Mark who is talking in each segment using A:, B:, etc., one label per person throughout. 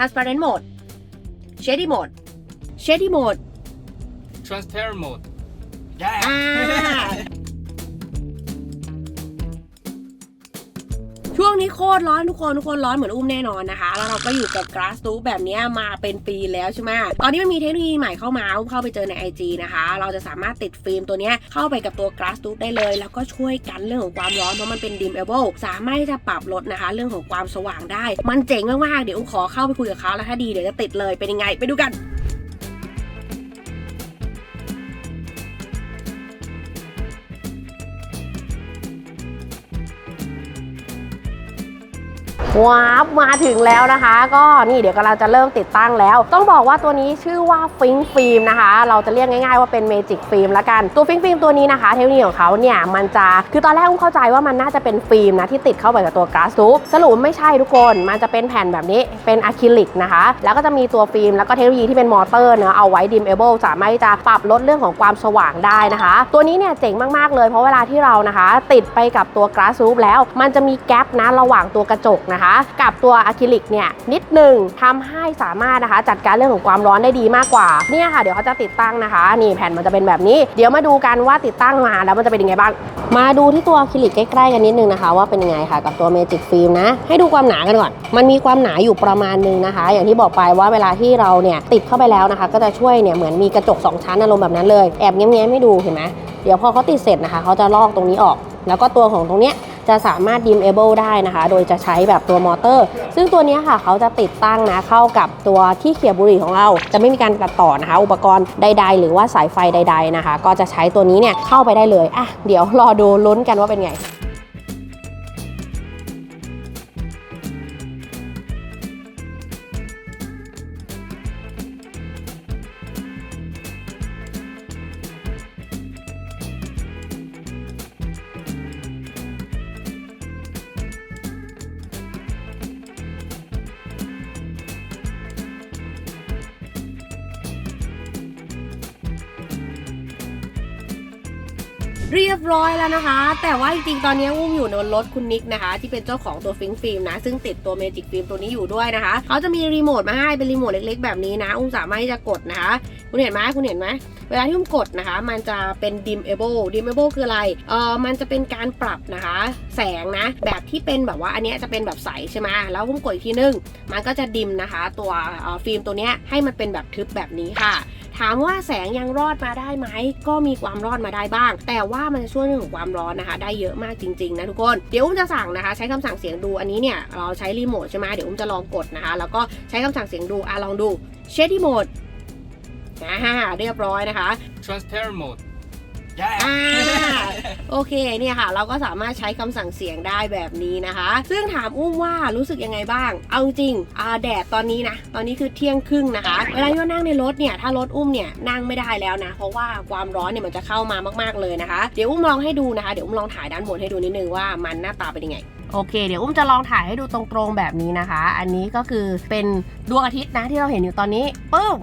A: transparent mode shady mode shady mode.
B: Transparent mode. Ah.
A: อ่า ช่วงนี้โคตรร้อนทุกคนทุกคนร้อนเหมือนอุ้มแน่นอนนะคะ แล้วเราก็อยู่กับ grass tube แบบนี้มาเป็นปีแล้วใช่ไหมตอนนี้มันมีเทคโนโลยีใหม่เข้ามาอุ้มเข้าไปเจอใน IG นะคะ เราจะสามารถติดฟิล์มตัวนี้เข้าไปกับตัว grass tube ได้เลย แล้วก็ช่วยกันเรื่องของความร้อนเพราะมันเป็น dimmable สามารถที่จะปรับลดนะคะ เรื่องของความสว่างได้ มันเจ๋งมากๆเดี๋ยวอุ้มขอเข้าไปคุยกับเขาแล้วถ้าดีเดี๋ยวจะติดเลยเป็นยังไงไปดูกัน ว้าบมาถึงแล้วนะคะ ก็นี่เดี๋ยวกำลังจะเริ่มติดตั้งแล้ว ต้องบอกว่าตัวนี้ชื่อว่าฟิงฟิล์มนะคะ เราจะเรียกง่ายๆว่าเป็นเมจิกฟิล์มละกันตัวฟิงฟิล์มตัวนี้นะคะ เทคโนโลยีของเขาเนี่ยมันจะคือตอนแรกอุ้มเข้าใจว่ามันน่าจะเป็นฟิล์มนะที่ติดเข้าไปกับตัวก๊าซซูปสรุปไม่ใช่ทุกคนมันจะเป็นแผ่นแบบนี้เป็นอะคริลิกนะคะ แล้วก็จะมีตัวฟิล์มแล้วก็เทคโนโลยีที่เป็นมอเตอร์เนอะเอาไว้ดิมเอเบิลสามารถที่จะปรับลดเรื่องของความสว่างได้นะคะ ตัวนี้เนี่ยเจ๋งมากๆเลยเพราะเวลาที่เรานะคะ ติดไปกับตัวกราสซูปแล้ว มันจะมีแกลบนะระหว่างตัวกระจกนะคะกับตัวอะคริลิกเนี่ยนิดหนึ่งทำให้สามารถนะคะ จัดการเรื่องของความร้อนได้ดีมากกว่าเนี่ยค่ะเดี๋ยวเขาจะติดตั้งนะคะ นี่แผ่นมันจะเป็นแบบนี้ เดี๋ยวมาดูกันว่าติดตั้งมาแล้วมันจะเป็นยังไงบ้าง มาดูที่ตัวอะคริลิกใกล้ๆกันนิดนึงนะคะ ว่าเป็นยังไงค่ะกับตัวเมจิกฟิล์มนะ ให้ดูความหนากันก่อน มันมีความหนาอยู่ประมาณนึงนะคะ อย่างที่บอกไปว่าเวลาที่เราเนี่ยติดเข้าไปแล้วนะคะ ก็จะช่วยเนี่ยเหมือนมีกระจกสองชั้นอารมณ์แบบนั้นเลยแอบแง้มๆให้ดูเห็นไหมเดี๋ยวพอเขาติดเสร็จนะคะเขาจะลอกตรงนี้ออก แล้วก็ตัวของตรงเนี้ย จะสามารถ dimable ได้นะคะ โดยจะใช้แบบตัวมอเตอร์ ซึ่งตัวนี้ค่ะเขาจะติดตั้งนะเข้ากับตัวที่เขียบบุหรี่ของเรา จะไม่มีการตัดต่อนะคะ อุปกรณ์ใด ๆ หรือว่าสายไฟใด ๆนะคะ ก็จะใช้ตัวนี้เนี่ยเข้าไปได้เลยอะเดี๋ยวรอดูลุ้นกันว่าเป็นไง เรียบร้อยแล้วนะคะ แต่ว่าจริงๆ ตอนนี้อุ้มอยู่ในรถคุณนิกนะคะ ที่เป็นเจ้าของตัวฟิงฟิล์มนะ ซึ่งติดตัวเมจิกฟิล์มตัวนี้อยู่ด้วยนะคะ เขาจะมีรีโมทมาให้เป็นรีโมทเล็กๆ แบบนี้นะ อุ้มสามารถที่จะกดนะคะ คุณเห็นไหมคุณเห็นไหมเวลาที่อุ้มกดนะคะ มันจะเป็น dimmable dimmable คืออะไร เออมันจะเป็นการปรับนะคะ แสงนะ แบบที่เป็นแบบว่าอันนี้จะเป็นแบบใสใช่ไหมแล้วอุ้มกดอีกทีนึง มันก็จะดิมนะคะ ตัวฟิล์มตัวนี้ให้มันเป็นแบบทึบแบบนี้ค่ะ ถามว่าแสงยังรอดมาได้ไหมก็มีความรอดมาได้บ้าง แต่ว่ามันจะช่วยเรื่องของความร้อนนะคะ ได้เยอะมากจริงๆนะทุกคนเดี๋ยวอุ้มจะสั่งนะคะ ใช้คำสั่งเสียงดูอันนี้เนี่ยเราใช้รีโมทใช่ไหมเดี๋ยวอุ้มจะลองกดนะคะ แล้วก็ใช้คำสั่งเสียงดูอะลองดู shady mode อ่าเรียบร้อยนะคะ
B: transparent mode
A: อ่าโอเคเนี่ยค่ะ เราก็สามารถใช้คำสั่งเสียงได้แบบนี้นะคะ ซึ่งถามอุ้มว่ารู้สึกยังไงบ้าง เอาจริงอ่าแดดตอนนี้นะ ตอนนี้คือเที่ยงครึ่งนะคะ เวลาที่ว่านั่งในรถเนี่ย ถ้ารถอุ้มเนี่ยนั่งไม่ได้แล้วนะ เพราะว่าความร้อนเนี่ยมันจะเข้ามามาก ๆเลยนะคะ เดี๋ยวอุ้มลองให้ดูนะคะ เดี๋ยวอุ้มลองถ่ายด้านบนให้ดูนิดนึงว่ามันหน้าตาเป็นยังไง โอเค เดี๋ยวอุ้มจะลองถ่ายให้ดูตรงๆแบบนี้นะคะ อันนี้ก็คือเป็นดวงอาทิตย์นะที่เราเห็นอยู่ตอนนี้ปึ๊บ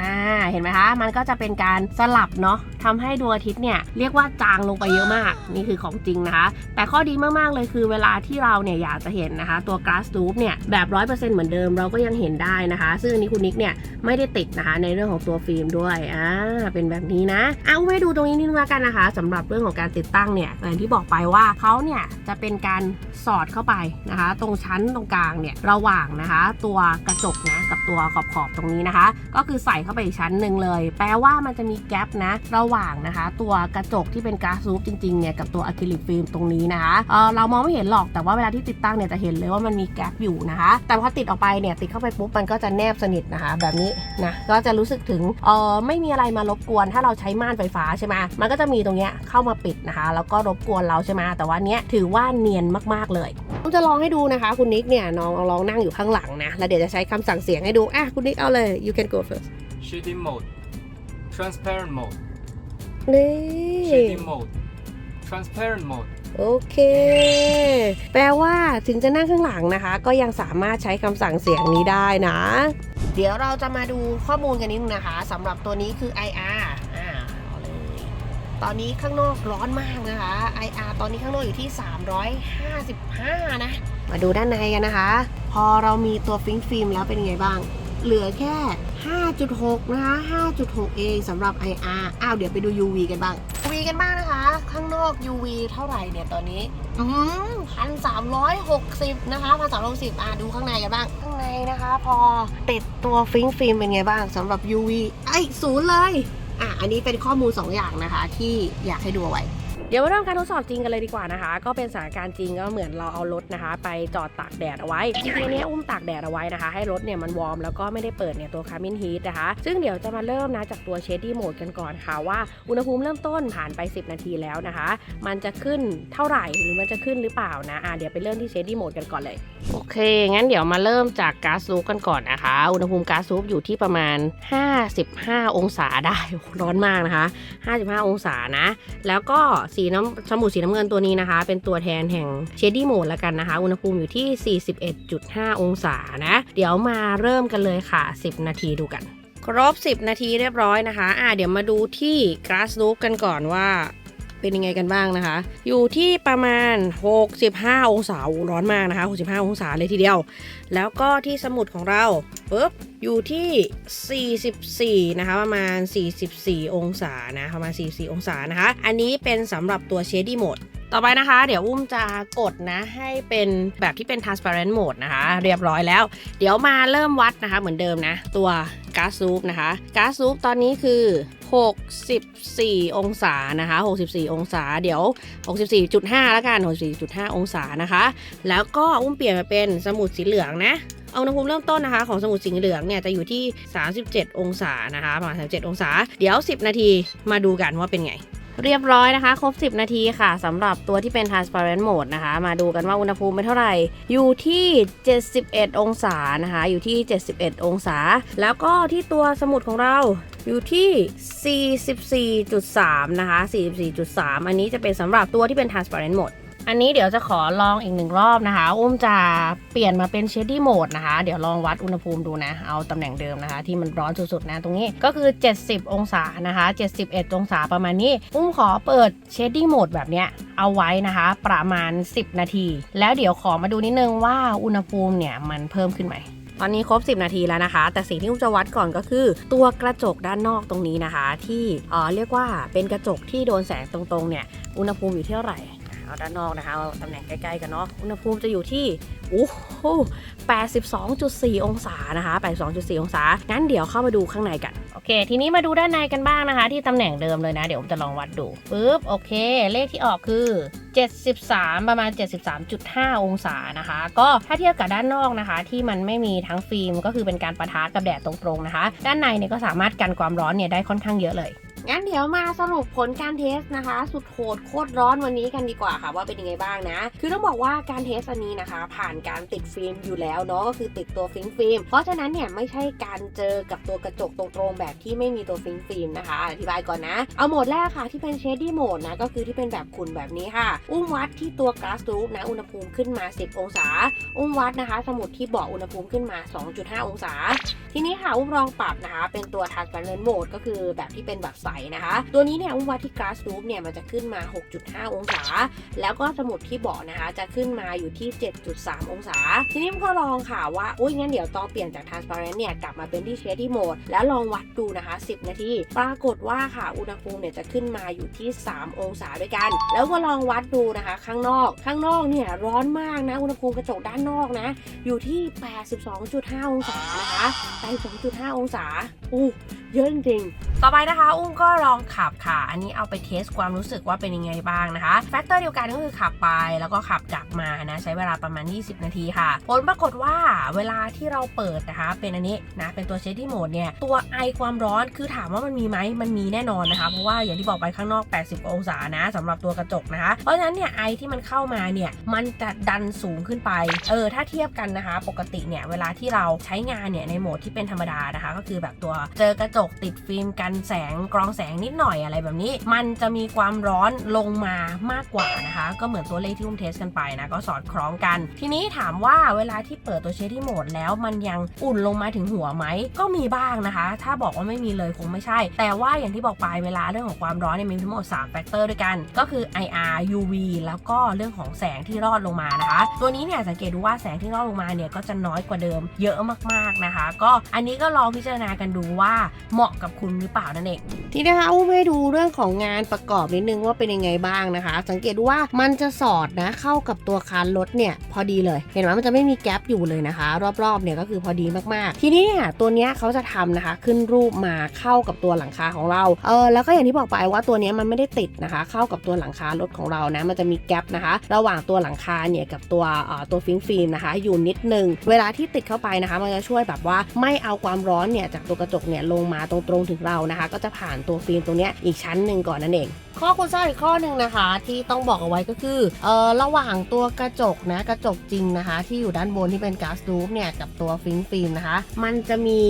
A: อ่าเห็นไหมคะมันก็จะเป็นการสลับเนาะทำให้ดวงอาทิตย์เนี่ยเรียกว่าจางลงไปเยอะมากนี่คือของจริงนะคะ แต่ข้อดีมากๆเลยคือเวลาที่เราเนี่ยอยากจะเห็นนะคะ ตัว glass tube เนี่ยแบบ100%เหมือนเดิมเราก็ยังเห็นได้นะคะ ซึ่งอันนี้คุณนิกเนี่ยไม่ได้ติดนะคะในเรื่องของตัวฟิล์มด้วยอ่าเป็นแบบนี้นะเอาไว้ดูตรงนี้นิดนึงแล้วกันนะคะสำหรับเรื่องของการติดตั้งเนี่ยอย่างที่บอกไปว่าเขาเนี่ยจะเป็นการสอดเข้าไปนะคะ ตรงชั้นตรงกลางเนี่ยระหว่างนะคะ ตัวกระจกนะกับตัวขอบๆตรงนี้นะคะ ก็คือใส่เข้าไปอีกชั้นหนึ่งเลย แปลว่ามันจะมีแกลบนะ ระหว่างนะคะ ตัวกระจกที่เป็นก๊าซรูปจริงๆเนี่ยกับตัวอะคริลิกฟิล์มตรงนี้นะคะเออเรามองไม่เห็นหรอกแต่ว่าเวลาที่ติดตั้งเนี่ยจะเห็นเลยว่ามันมีแกลบอยู่นะคะ แต่พอติดออกไปเนี่ยติดเข้าไปปุ๊บมันก็จะแนบสนิทนะคะ แบบนี้นะก็จะรู้สึกถึงเออไม่มีอะไรมารบกวน ถ้าเราใช้ม่านไฟฟ้าใช่ไหมมันก็จะมีตรงเนี้ยเข้ามาปิดนะคะ แล้วก็รบกวนเราใช่ไหมแต่ว่าเนี้ยถือว่าเนียนมากๆเลยผมจะลองให้ดูนะคะ คุณนิกเนี่ยน้องลองนั่งอยู่ข้างหลังนะแล้วเดี๋ยวจะใช้คำสั่งเสียงให้ดูอะคุณนิกเอาเลย you can go first
B: shady mode transparent mode
A: นี่
B: shady mode transparent mode
A: โอเค แปลว่าถึงจะนั่งข้างหลังนะคะ ก็ยังสามารถใช้คำสั่งเสียงนี้ได้นะ เดี๋ยวเราจะมาดูข้อมูลกันนิดนึงนะคะสำหรับตัวนี้คือ IR อ่าเอาเลยตอนนี้ข้างนอกร้อนมากนะคะ IR ตอนนี้ข้างนอกอยู่ที่ 355 นะ มาดูด้านในกันนะคะ พอเรามีตัวฟิงฟิล์มแล้วเป็นยังไงบ้าง เหลือแค่ 5.6 นะคะ 5.6 เองสำหรับ IR อ้าวเดี๋ยวไปดู UV กันบ้าง UV กันบ้างนะคะ ข้างนอก UV เท่าไหร่เนี่ยตอนนี้อืมพันสามร้อยหกสิบนะคะพันสามร้อยสิบอะดูข้างในกันบ้าง ข้างในนะคะ พอติดตัวฟิงฟิล์มเป็นไงบ้างสำหรับ UV ไอ้ยศูนย์เลย อะ อันนี้เป็นข้อมูล 2 อย่างนะคะ ที่อยากให้ดูเอาไว้ เดี๋ยวมาเริ่มการทดสอบจริงกันเลยดีกว่านะคะ ก็เป็นสถานการณ์จริงก็เหมือนเราเอารถนะคะ ไปจอดตากแดดเอาไว้จริงๆเนี้ยอุ้มตากแดดเอาไว้นะคะ ให้รถเนี่ยมันวอร์มแล้วก็ไม่ได้เปิดเนี่ยตัวคาร์บินฮีทนะคะ ซึ่งเดี๋ยวจะมาเริ่มนะจากตัวเชดดี้โหมดกันก่อนค่ะว่าอุณหภูมิเริ่มต้นผ่านไป 10 นาทีแล้วนะคะ มันจะขึ้นเท่าไหร่หรือมันจะขึ้นหรือเปล่านะอะเดี๋ยวไปเริ่มที่เชดดี้โหมดกันก่อนเลยโอเค งั้นเดี๋ยวมาเริ่มจากก๊าซลูปกันก่อนนะคะ อุณหภูมิก๊าซลูปอยู่ที่ประมาณ 55 องศาได้ร้อนมากนะคะ 55 องศานะ แล้วก็สีน้ำสมุดสีน้ำเงินตัวนี้นะคะ เป็นตัวแทนแห่งเชดดี้โหมดแล้วกันนะคะ อุณหภูมิอยู่ที่ 41.5 องศานะ เดี๋ยวมาเริ่มกันเลยค่ะ 10 นาทีดูกัน ครบ 10 นาทีเรียบร้อยนะคะ อ่าเดี๋ยวมาดูที่กราสลูปกันก่อนว่า เป็นยังไงกันบ้างนะคะ อยู่ที่ประมาณ 65 องศาร้อนมากนะคะ 65 องศาเลยทีเดียว แล้วก็ที่สมุดของเราปุ๊บอยู่ที่ 44 นะคะ ประมาณ 44 องศานะประมาณ 44 องศานะคะ อันนี้เป็นสำหรับตัว Shady Mode ต่อไปนะคะ เดี๋ยวอุ้มจะกดนะให้เป็นแบบที่เป็น transparent mode นะคะ เรียบร้อยแล้ว เดี๋ยวมาเริ่มวัดนะคะเหมือนเดิมนะ ตัว ก๊าซซูปนะคะก๊าซซูปตอนนี้คือ 64 องศานะคะ 64 องศาเดี๋ยว 64.5 แล้วกัน 64.5 องศานะคะ แล้วก็อุ้มเปลี่ยนมาเป็นสมุดสีเหลืองนะเอาอุณหภูมิเริ่มต้นนะคะของสมุดสีเหลืองเนี่ยจะอยู่ที่ 37 องศานะคะประมาณ 37 องศา เดี๋ยว 10 นาทีมาดูกันว่าเป็นไง เรียบร้อยนะคะ ครบ 10 นาทีค่ะสำหรับตัวที่เป็น transparent mode นะคะ มาดูกันว่าอุณหภูมิเป็นเท่าไหร่ อยู่ที่ 71 องศานะคะ อยู่ที่ 71 องศา แล้วก็ที่ตัวสมุดของเราอยู่ที่ 44.3 นะคะ 44.3 อันนี้จะเป็นสำหรับตัวที่เป็น transparent mode อันนี้เดี๋ยวจะขอลองอีกหนึ่งรอบนะคะ อุ้มจะเปลี่ยนมาเป็น shady mode นะคะ เดี๋ยวลองวัดอุณหภูมิดูนะ เอาตำแหน่งเดิมนะคะ ที่มันร้อนสุดๆนะตรงนี้ก็คือ 70 องศานะคะ 71 องศาประมาณนี้ อุ้มขอเปิด shady mode แบบเนี้ยเอาไว้นะคะ ประมาณ 10 นาที แล้วเดี๋ยวขอมาดูนิดนึงว่าอุณหภูมิเนี่ยมันเพิ่มขึ้นไหมตอนนี้ครบ 10 นาทีแล้วนะคะ แต่สิ่งที่อุ้มจะวัดก่อนก็คือ ตัวกระจกด้านนอกตรงนี้นะคะ ที่เออเรียกว่าเป็นกระจกที่โดนแสงตรงๆเนี่ยอุณหภูมิอยู่เท่าไหร่ เอาด้านนอกนะคะเอาตำแหน่งใกล้ๆกันเนาะอุณหภูมิจะอยู่ที่โอ้โห82.4 องศานะคะ82.4 องศา งั้นเดี๋ยวเข้ามาดูข้างในกัน โอเค ทีนี้มาดูด้านในกันบ้างนะคะ ที่ตำแหน่งเดิมเลยนะ เดี๋ยวผมจะลองวัดดูปึ๊บ โอเค เลขที่ออกคือ 73 ประมาณ 73.5 องศานะคะ ก็ถ้าเทียบกับด้านนอกนะคะ ที่มันไม่มีทั้งฟิล์มก็คือเป็นการประทะกับแดดตรงๆนะคะ ด้านในเนี่ยก็สามารถกันความร้อนเนี่ยได้ค่อนข้างเยอะเลย งั้นเดี๋ยวมาสรุปผลการเทสนะคะ สุดโหดโคตรร้อนวันนี้กันดีกว่าค่ะ ว่าเป็นยังไงบ้างนะ คือต้องบอกว่าการเทสอันนี้นะคะ ผ่านการติดฟิล์มอยู่แล้วเนาะก็คือติดตัวฟิล์มฟิล์มเพราะฉะนั้นเนี่ยไม่ใช่การเจอกับตัวกระจกตรงๆแบบที่ไม่มีตัวฟิล์มฟิล์มนะคะอธิบายก่อนนะ เอาโหมดแรกค่ะที่เป็นเชดดี้โหมดนะก็คือที่เป็นแบบขุ่นแบบนี้ค่ะ อุ้มวัดที่ตัวก a s ส r ู o นะอุณหภูมิขึ้นมา 10 องศา อุ้มวัดนะคะ สมุดที่บอกอุณหภูมิขึ้นมา 2.5 องศา ทีนี้ค่ะอุ้มลองปรับนะคะ เป็นตัว transparent mode ก็คือแบบที่เป็นแบบนะคะ ตัวนี้เนี่ยอุ้มวัดที่ glass loop เนี่ยมันจะขึ้นมา 6.5 องศา แล้วก็สมุดที่เบอกนะคะ จะขึ้นมาอยู่ที่ 7.3 องศา ทีนี้มก็ลองค่ะว่าอุ้ยงั้นเดี๋ยวต้องเปลี่ยนจาก transparent เนี่ยกลับมาเป็นที่ shady mode แล้วลองวัดดูนะคะ 10 นาที ปรากฏว่าค่ะอุณหภูมิเนี่ยจะขึ้นมาอยู่ที่ 3 องศาด้วยกัน แล้วก็ลองวัดดูนะคะ ข้างนอก ข้างนอกเนี่ยร้อนมากนะอุณหภูมิกระจกด้านนอกนะ อยู่ที่ 82.5 องศานะคะ82.5 องศาอู้ เยอะจริงต่อไปนะคะ อุ้มก็ลองขับค่ะ อันนี้เอาไปเทสความรู้สึกว่าเป็นยังไงบ้างนะคะแฟกเตอร์เดียวกันก็คือขับไปแล้วก็ขับกลับมานะ ใช้เวลาประมาณ 20 นาทีค่ะ ผลปรากฏว่าเวลาที่เราเปิดนะคะ เป็นอันนี้นะ เป็นตัวเชดดี้โหมดเนี่ย ตัวไอความร้อนคือถามว่ามันมีไหมมันมีแน่นอนนะคะ เพราะว่าอย่างที่บอกไปข้างนอก 80 องศานะสำหรับตัวกระจกนะคะ เพราะฉะนั้นเนี่ยไอที่มันเข้ามาเนี่ยมันจะดันสูงขึ้นไป เออถ้าเทียบกันนะคะ ปกติเนี่ยเวลาที่เราใช้งานเนี่ยในโหมดที่เป็นธรรมดานะคะ ก็คือแบบตัวเจอกระจกติดฟิล์มกันแสงกรองแสงนิดหน่อยอะไรแบบนี้ มันจะมีความร้อนลงมามากกว่านะคะ ก็เหมือนตัวเลขที่อุ้มเทสกันไปนะก็สอดคล้องกัน ทีนี้ถามว่าเวลาที่เปิดตัวเชดี้โหมดแล้วมันยังอุ่นลงมาถึงหัวไหมก็มีบ้างนะคะ ถ้าบอกว่าไม่มีเลยคงไม่ใช่ แต่ว่าอย่างที่บอกไปเวลาเรื่องของความร้อนเนี่ยมีทั้งหมด3แฟกเตอร์ด้วยกัน ก็คือ IR UV แล้วก็เรื่องของแสงที่รอดลงมานะคะ ตัวนี้เนี่ยสังเกตดูว่าแสงที่รอดลงมาเนี่ยก็จะน้อยกว่าเดิมเยอะมากๆนะคะ ก็อันนี้ก็ลองพิจารณากันดูว่าเหมาะกับคุณหรือเปล่านั่นเองทีนะคะอุ้มให้ดูเรื่องของงานประกอบนิดนึงว่าเป็นยังไงบ้างนะคะ สังเกตว่ามันจะสอดนะเข้ากับตัวคานรถเนี่ยพอดีเลย เห็นไหมมันจะไม่มีแกลบอยู่เลยนะคะ รอบๆเนี่ยก็คือพอดีมากๆ ทีนี้เนี่ยตัวเนี้ยเขาจะทำนะคะ ขึ้นรูปมาเข้ากับตัวหลังคาของเราเออแล้วก็อย่างที่บอกไปว่าตัวเนี้ยมันไม่ได้ติดนะคะ เข้ากับตัวหลังคารถของเรานะมันจะมีแกลบนะคะ ระหว่างตัวหลังคาเนี่ยกับตัวเอ่อตัวฟิล์มฟิล์มนะคะ อยู่นิดนึงเวลาที่ติดเข้าไปนะคะ มันจะช่วยแบบว่าไม่เอาความร้อนเนี่ยจากตัวกระจกเนี่ยลงมาตรงๆถึงเรานะคะ ก็จะผ่านตัวฟิล์มตรงนี้อีกชั้นหนึ่งก่อนนั่นเองข้อคุณซ่าบอีกข้อหนึ่งนะคะ ที่ต้องบอกเอาไว้ก็คือเอ่อระหว่างตัวกระจกนะกระจกจริงนะคะ ที่อยู่ด้านบนที่เป็นก๊าซรูฟเนี่ยกับตัวฟิล์มฟิล์มนะคะ มันจะมี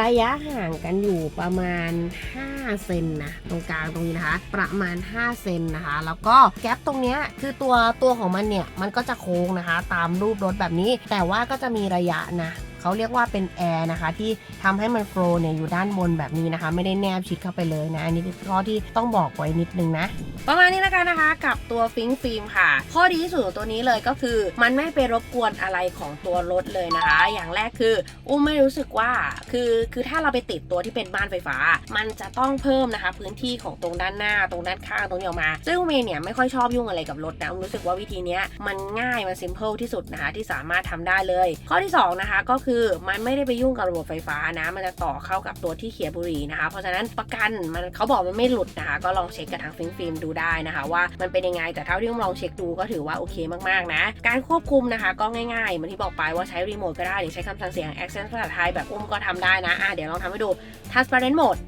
A: ระยะห่างกันอยู่ประมาณ 5 เซนนะตรงกลางตรงนี้นะคะ ประมาณ 5 เซนนะคะ แล้วก็แก๊ปตรงเนี้ยคือตัวตัวของมันเนี่ยมันก็จะโค้งนะคะ ตามรูปรถแบบนี้ แต่ว่าก็จะมีระยะนะ เขาเรียกว่าเป็นแอร์นะคะที่ทำให้มันโฟล์เนี่ยอยู่ด้านบนแบบนี้นะคะ ไม่ได้แนบชิดเข้าไปเลยนะ อันนี้คือข้อที่ต้องบอกไว้นิดนึงนะ ประมาณนี้แล้วกันนะคะ กับตัวฟิงฟิล์มค่ะ ข้อดีที่สุดของตัวนี้เลยก็คือ มันไม่ไปรบกวนอะไรของตัวรถเลยนะคะ อย่างแรกคือ อุ้มไม่รู้สึกว่าคือคือถ้าเราไปติดตัวที่เป็นบ้านไฟฟ้า มันจะต้องเพิ่มนะคะ พื้นที่ของตรงด้านหน้าตรงด้านข้างตรงนี้ออกมาซึ่งอุ้มเองเนี่ยไม่ค่อยชอบยุ่งอะไรกับรถนะอุ้มรู้สึกว่าวิธีนี้มันง่ายมันซิมเ l ิลที่สุดนะคะที่สามารถทำได้เลย ข้อที่สองนะคะก็คืือมันไม่ได้ไปยุ่งกับระบบไฟฟ้านะ มันจะต่อเข้ากับตัวที่เขียบุหรีนะคะ เพราะฉะนั้นประกันมันเขาบอกมันไม่หลุดนะคะ ก็ลองเช็คกับทางฟิล์มฟิล์มดูได้นะคะ ว่ามันเป็นยังไง แต่เท่าที่ลองเช็คดูก็ถือว่าโอเคมากๆนะ การควบคุมนะคะก็ง่ายๆเหมือนที่บอกไปว่าใช้รีโมทก็ได้หรือใช้คำสั่งเสียง accent ภาษาไทยแบบอุ้มก็ทำได้นะอะเดี๋ยวลองทำให้ดู transparent mode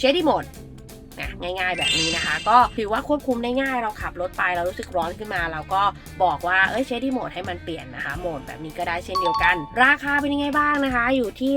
A: shady mode นะง่าย ๆ แบบนี้นะคะ ก็ถือว่าควบคุมได้ง่ายเราขับรถไปเรารู้สึกร้อนขึ้นมา เราก็บอกว่าเอ้ยเชดี้โหมดให้มันเปลี่ยนนะคะ โหมดแบบนี้ก็ได้เช่นเดียวกัน ราคาเป็นยังไงบ้างนะคะ อยู่ที่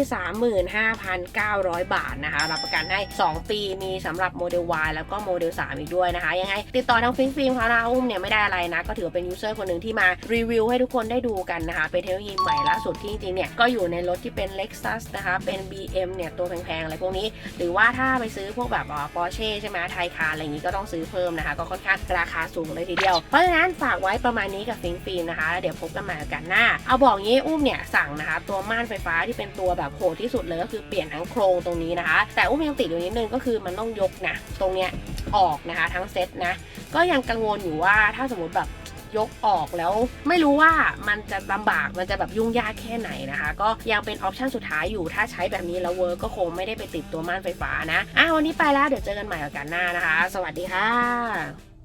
A: 35,900 บาทนะคะ รับประกันให้ 2 ปีมีสำหรับโมเดล Y แล้วก็โมเดล 3 อีกด้วยนะคะ ยังไง ติดต่อทางฟิงฟิล์มเขานะอุ้มเนี่ยไม่ได้อะไรนะ ก็ถือว่าเป็นยูเซอร์คนหนึ่งที่มารีวิวให้ทุกคนได้ดูกันนะคะ เป็นเทคโนโลยีใหม่ล่าสุดที่จริงๆเนี่ยก็อยู่ในรถที่เป็น Lexus นะคะเป็น BM เนี่ยตัวแพงๆอะไรพวกนี้ หรือว่าถ้าไปซื้อพวกแบบปอร์เช่ใช่ไหมไทยคาร์อะไรอย่างนี้ก็ต้องซื้อเพิ่มนะคะ ก็ค่อนข้างราคาสูงเลยทีเดียว เพราะฉะนั้นฝากไว้ประมาณนี้กับฟิงฟิลนะคะแล้วเดี๋ยวพบกันใหม่กันหน้า เอาบอกงี้อุ้มเนี่ยสั่งนะคะ ตัวม่านไฟฟ้าที่เป็นตัวแบบโหดที่สุดเลยก็คือเปลี่ยนทั้งโครงตรงนี้นะคะ แต่อุ้มยังติดอยู่นิดนึงก็คือมันต้องยกนะตรงเนี้ยออกนะคะทั้งเซตนะก็ยังกังวลอยู่ว่าถ้าสมมติแบบ ยกออกแล้ว ไม่รู้ว่ามันจะลำบากมันจะแบบยุ่งยากแค่ไหนนะคะ ก็ยังเป็นออปชันสุดท้ายอยู่ถ้าใช้แบบนี้แล้วเวิร์กก็คงไม่ได้ไปติดตัวม่านไฟฟ้านะอะวันนี้ไปแล้วเดี๋ยวเจอกันใหม่กับกันหน้านะคะ สวัสดีค่ะ